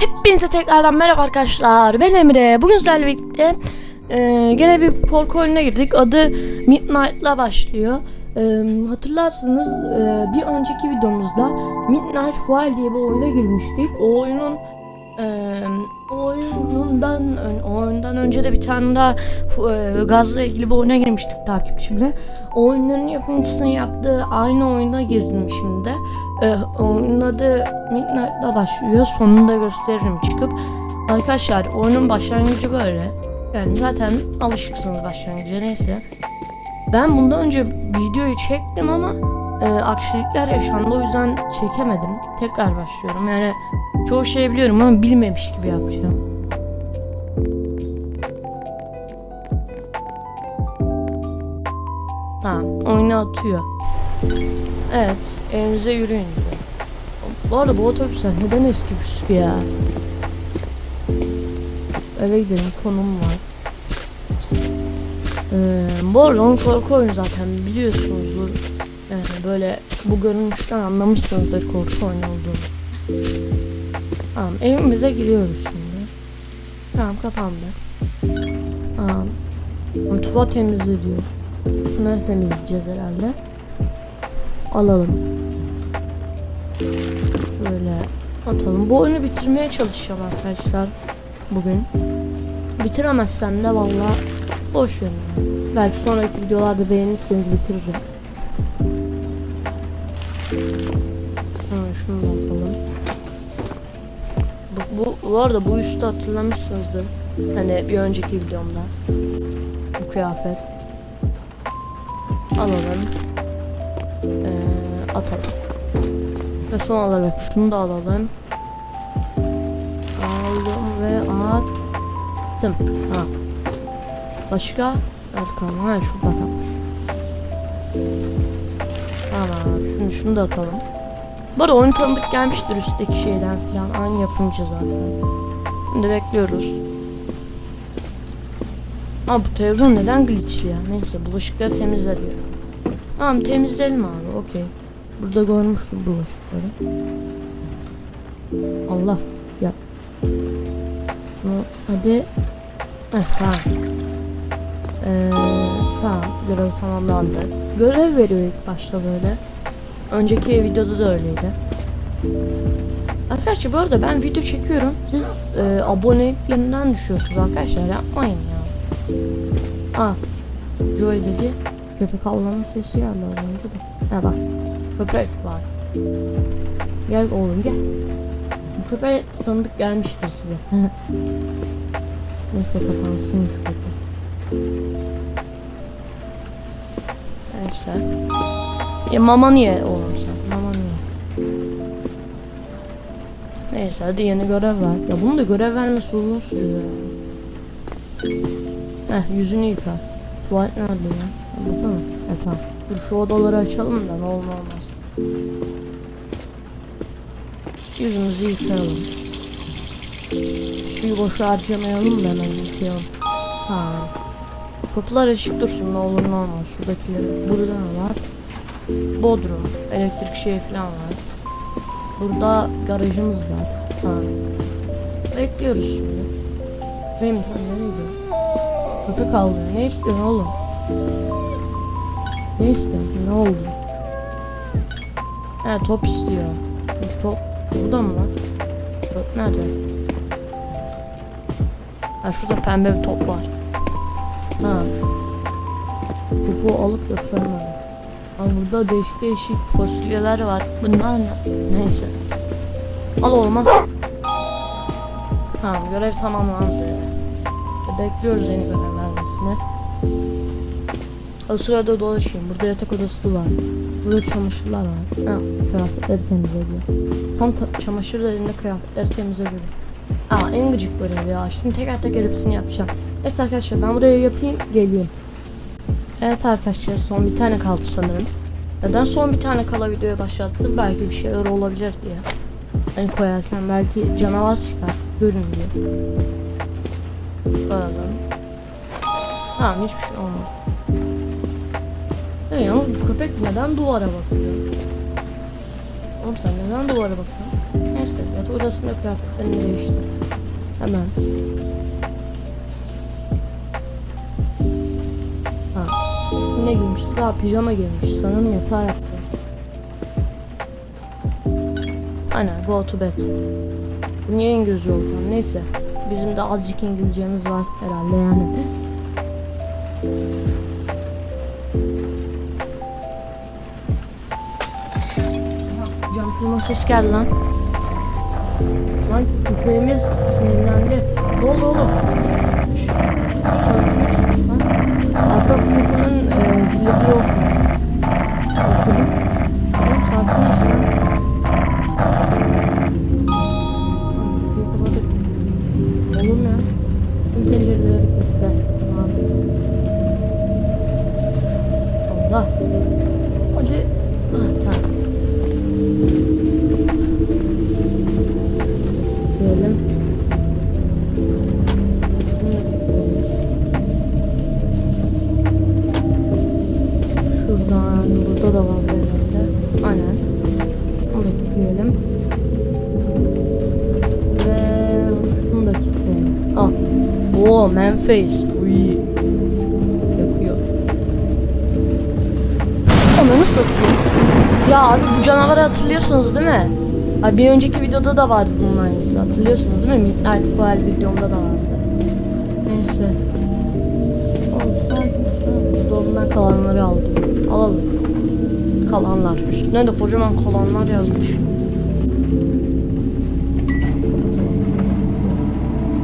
Hepinize tekrardan merhaba arkadaşlar. Ben Emre. Bugün sizlerle birlikte e, gene bir korku oyununa girdik. Adı Midnight'la başlıyor. E, hatırlarsınız e, bir önceki videomuzda Midnight Foil diye bir oyuna girmiştik. O oyunun e, oyunundan o oyundan önce de bir tane daha e, gazla ilgili bir oyuna girmiştik takipçimle. O oyunların yapımcısının yaptığı aynı oyuna girdim şimdi. E, oyunun adı Midnight'la başlıyor. Sonunda gösteririm çıkıp. Arkadaşlar oyunun başlangıcı böyle. Yani zaten alışıksınız başlangıca neyse. Ben bundan önce videoyu çektim ama e, aksilikler yaşandı o yüzden çekemedim. Tekrar başlıyorum. Yani çoğu şey biliyorum ama bilmemiş gibi yapacağım. Tamam, oyunu atıyor. Evet, evinize yürüyün diyor. Bu arada bu otobüsler neden eski püskü ya? Eve gidelim, konum var. Ee, bu arada onun korku oyunu zaten biliyorsunuzdur. Yani böyle bu görünüşten anlamışsınızdır korku oyunu olduğunu. Tamam, evimize giriyoruz şimdi. Tamam, kapandı. Tamam. Mutfağı temizle diyor. Bunları temizleyeceğiz herhalde. Alalım. Şöyle atalım. Bu oyunu bitirmeye çalışacağım arkadaşlar. Bugün. Bitiremezsem de valla boş verin. Belki sonraki videolarda beğenirseniz bitiririm. Ha, şunu da atalım. Bu, bu, bu arada bu üstü hatırlamışsınızdır. Hani bir önceki videomda. Bu kıyafet. Alalım. Ee, atalım. Ve son olarak şunu da alalım. Aldım ve attım. Ha. Başka? Kalma. Ha şurada kalmış. Tamam. Şunu, şunu da atalım. Arada oyun tanıdık gelmiştir üstteki şeyden falan. Aynı yapımcı zaten. Şimdi bekliyoruz. Ha bu televizyon neden glitchli ya? Neyse bulaşıkları temizle. Tamam temizleyelim abi okey. Burada görmüştüm bulaşıkları. Allah ya. Hadi. Heh, tamam. Ee, tamam görev tamamlandı. Görev veriyor ilk başta böyle. Önceki videoda da öyleydi. Arkadaşlar bu arada ben video çekiyorum. Siz e, aboneliklerinden düşüyorsunuz arkadaşlar yapmayın ya. Aa, Joy dedi. Köpek avlama sesi geldi az önce de. Ha bak. Köpek var. Gel oğlum gel. Bu köpek tanıdık gelmiştir size. Neyse kapansın şu köpek. Neyse. Ya mama niye oğlum sen? Mama niye? Neyse hadi yeni görev var. Ya bunun da görev vermesi uzun sürüyor. Heh yüzünü yıka. Tuvalet nerede ya? Burada mı? Ha tamam. Dur şu odaları açalım da ne olur olmaz. Yüzümüzü yıkayalım. Suyu boşa harcamayalım da hemen yıkayalım. Ha. Kapılar açık dursun ne olur ne olmaz. Şuradakileri. Burada ne var? Bodrum. Elektrik şey falan var. Burada garajımız var. Ha. Bekliyoruz şimdi. Benim nereye gidiyorsun? Köpek avlıyor. Ne istiyorsun oğlum? Ne istiyorsun? Ne oldu? He top istiyor. Top burada mı var? Top nerede? Ha şurada pembe bir top var. Ha. Topu alıp götürelim hemen. Ha burada değişik değişik fasulyeler var. Bunlar ne? Neyse. Al oğlum al. Tamam görev tamamlandı. Bekliyoruz yeni görev vermesini. O sırada dolaşayım. Burada yatak odası var. Burada çamaşırlar var. Ha, kıyafetleri temizliyor. Tam ta- çamaşır dediğimde kıyafetleri temizliyor. Aa en gıcık görev ya. Şimdi teker teker hepsini yapacağım. Neyse arkadaşlar ben buraya yapayım geleyim. Evet arkadaşlar son bir tane kaldı sanırım. Neden son bir tane kala videoya başlattım? Belki bir şeyler olabilir diye. Hani koyarken belki canavar çıkar. Görün diye. Koyalım. Tamam hiçbir şey olmadı. Ya yalnız bu köpek neden duvara bakıyor? Oğlum sen neden duvara bakıyorsun? Neyse yatak odasında kıyafetlerini değiştir. Hemen. Ha. Ne giymişti? Daha pijama giymiş. Sanırım yatağa yaptı. Aynen go to bed. Bu niye İngilizce oldu? Neyse. Bizim de azıcık İngilizcemiz var herhalde yani. Kırma ses geldi lan. Lan köpeğimiz sinirlendi. Ne oldu oğlum? Şş, sakinleş Tıklayalım. Şuradan burada da var herhalde. Aynen. Bunu da kilitleyelim. Ve şunu da kilitleyelim. Al. Oo man face. Uy. Yakıyor. Ananı satayım. Ya abi bu canavarı hatırlıyorsunuz değil mi? Abi bir önceki videoda da vardı bunun aynısı. Hatırlıyorsunuz değil mi? Midnight Fuel videomda da vardı. Neyse. Oğlum sen dolundan kalanları al diyor. Alalım. Kalanlar. Üstüne de kocaman kalanlar yazmış.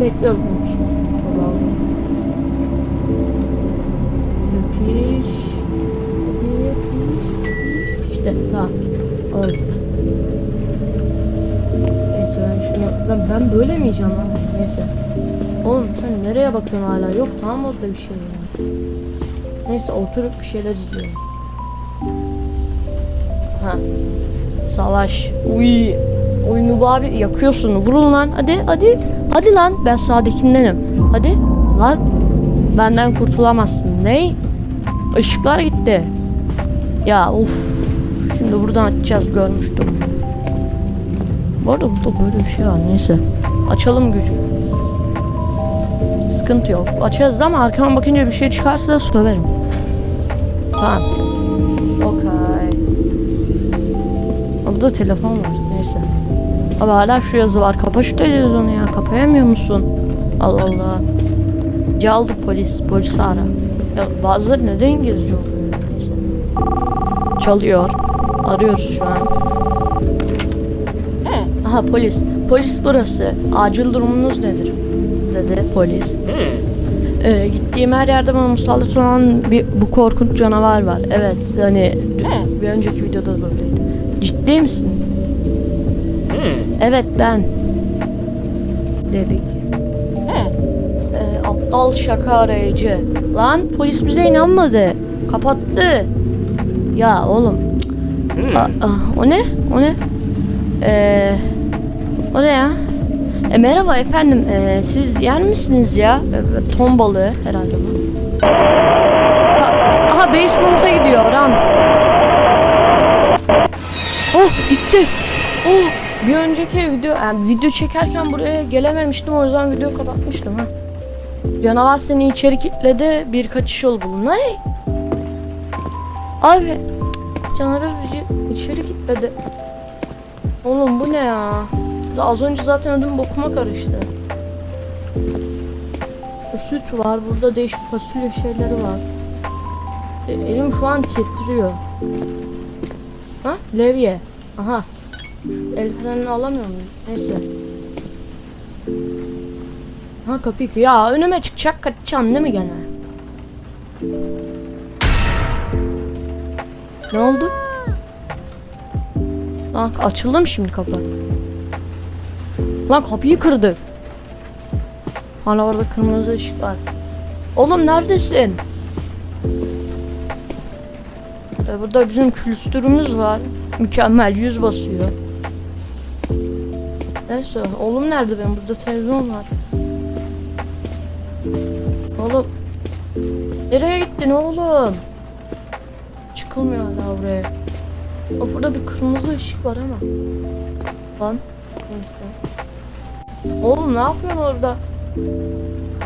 Bekliyoruz bunun pişmesini. O da alalım. Piş. Hadi piş. Piş. Pişti. Tamam. Alalım. Böyle mi yiyeceğim lan? Neyse. Oğlum sen nereye bakıyorsun hala? Yok tamam orada bir şey ya. Neyse oturup bir şeyler izleyelim. Ha. Savaş. Uy. Uy Nub abi yakıyorsun. Vurun lan. Hadi hadi. Hadi lan. Ben sağdakindenim. Hadi. Lan. Benden kurtulamazsın. Ney? Işıklar gitti. Ya of. Şimdi buradan açacağız görmüştüm. Bu arada burada böyle bir şey var. Neyse. Açalım gücü. Sıkıntı yok. Açarız ama arkama bakınca bir şey çıkarsa da söverim. Tamam. Okay. Burada telefon var. Neyse. Abi hala şu yazı var. Kapa şu televizyonu ya. Kapayamıyor musun? Allah Allah. Caldı polis. Polisi ara. Ya bazıları neden İngilizce oluyor? Neyse. Çalıyor. Arıyoruz şu an. Aha polis. Polis burası. Acil durumunuz nedir? Dedi polis. Ee, gittiğim her yerde bana musallat olan bir, bu korkunç canavar var. Evet hani bir önceki videoda da böyleydi. Ciddi misin? Evet ben. Dedik. Ee, aptal şaka arayıcı. Lan polis bize inanmadı. Kapattı. Ya oğlum. Aa, aa, o ne? O ne? Ee, o ne ya? E, merhaba efendim. Ee, siz yer misiniz ya? Ee, ton balığı herhalde bu. Ha, aha basement'a gidiyor lan. Oh gitti. Oh bir önceki video yani video çekerken buraya gelememiştim o yüzden videoyu kapatmıştım ha. Canavar seni içeri kilitledi bir kaçış yolu bulun. Ne? Abi canavar bizi içeri kilitledi. Oğlum bu ne ya? Daha az önce zaten ödüm bokuma karıştı. Süt var. Burada değişik fasulye şeyleri var. E, elim şu an titriyor. Ha? Levye. Aha. El frenini alamıyor muyum? Neyse. Ha kapıyı ya önüme çıkacak kaçacağım değil mi gene? Ne oldu? Lan açıldı mı şimdi kapı? Lan kapıyı kırdı. Hala orada kırmızı ışık var. Oğlum neredesin? Ee, burada bizim külüstürümüz var. Mükemmel yüz basıyor. Neyse oğlum nerede benim? Burada televizyon var. Oğlum. Nereye gittin oğlum? Çıkılmıyor hala oraya. Of burada bir kırmızı ışık var ama. Lan Neyse. Oğlum ne yapıyorsun orada?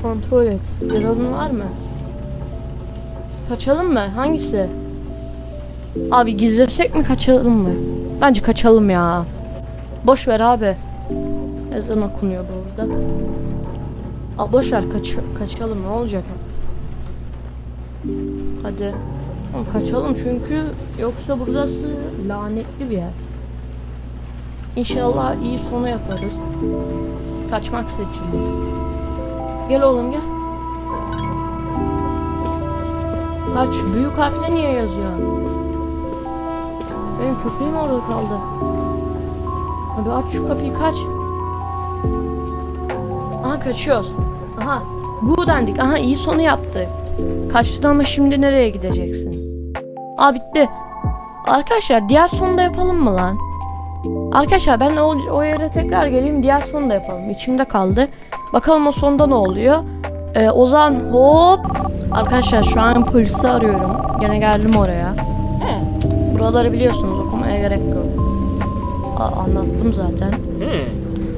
Kontrol et. Yaralın var mı? Kaçalım mı? Hangisi? Abi gizlesek mi kaçalım mı? Bence kaçalım ya. Boş ver abi. Ezan okunuyor burada. Aa, boş ver kaç kaçalım ne olacak? Hadi. Oğlum kaçalım çünkü yoksa burası lanetli bir yer. İnşallah iyi sonu yaparız. Kaçmak seçildi. Gel oğlum gel. Kaç. Büyük harfle niye yazıyorsun? Benim köpeğim orada kaldı. Abi aç şu kapıyı kaç. Aha kaçıyoruz. Aha. Gu dendik. Aha iyi sonu yaptı. Kaçtı ama şimdi nereye gideceksin? Aa bitti. Arkadaşlar diğer sonu da yapalım mı lan? Arkadaşlar ben o, o yere tekrar geleyim diğer sonu da yapalım. İçimde kaldı. Bakalım o sonda ne oluyor. Ee, o zaman hop. Arkadaşlar şu an polisi arıyorum. Gene geldim oraya. Buraları biliyorsunuz okumaya gerek yok. A- anlattım zaten.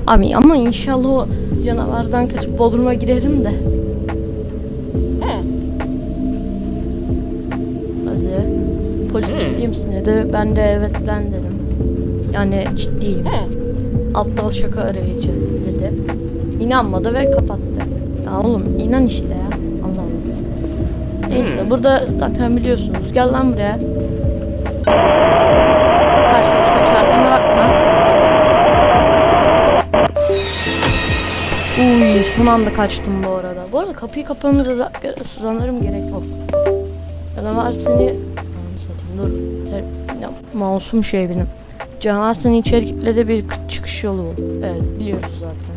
Abi ama inşallah o canavardan kaçıp Bodrum'a girerim de. Hadi. Polis ciddi misin dedi. Ben de evet ben dedim. Yani ciddiyim. Aptal şaka arayıcı dedi. İnanmadı ve kapattı. Ya oğlum inan işte ya. Allah Allah. Neyse burada zaten biliyorsunuz. Gel lan buraya. Kaç kaç kaç arkana bakma. Uy son anda kaçtım bu arada. Bu arada kapıyı kapamamıza za- sanırım gerek yok. Canavar seni... Ananı satayım dur. Ya, mouse'um şey benim. Canavar seni içeri kilitledi bir çıkış yolu bul. Evet biliyoruz zaten.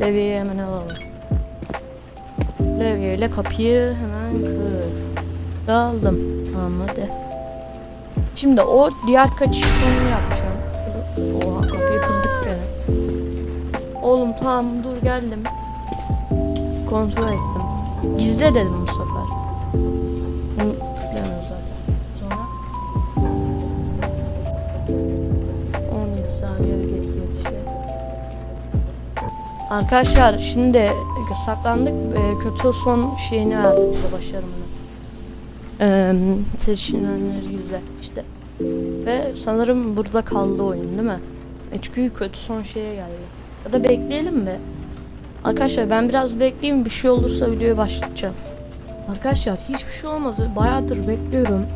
Levye'yi hemen alalım. Levye ile kapıyı hemen kır. Aldım. Hadi. Şimdi o diğer kaçış sonunu yapacağım. Oha kapıyı kırdık gene. Oğlum tamam dur geldim. Kontrol ettim. Gizle dedim Arkadaşlar şimdi saklandık. Ee, kötü son şeyini verdim bize başarımını. Ee, seçilenleri gizle işte. Ve sanırım burada kaldı oyun değil mi? E çünkü kötü son şeye geldi. Ya da bekleyelim mi? Arkadaşlar ben biraz bekleyeyim bir şey olursa videoyu başlatacağım. Arkadaşlar hiçbir şey olmadı. Bayağıdır bekliyorum.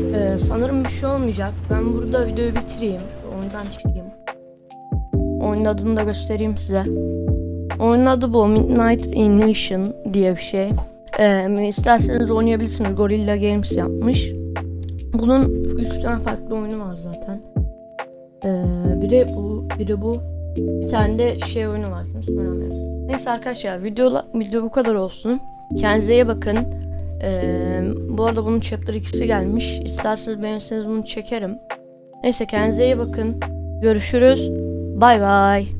Ee, sanırım bir şey olmayacak. Ben burada videoyu bitireyim. Şu oyundan çıkayım. Oyunun adını da göstereyim size. Oyunun adı bu. Midnight Invasion diye bir şey. Ee, isterseniz oynayabilirsiniz. Gorilla Games yapmış. Bunun 3 tane farklı oyunu var zaten. Ee, biri bu, biri bu. Bir tane de şey oyunu var. Neyse arkadaşlar video, video bu kadar olsun. Kendinize iyi bakın. Ee, bu arada bunun chapter 2'si gelmiş. İsterseniz beğenirseniz bunu çekerim. Neyse kendinize iyi bakın. Görüşürüz. Bay bay.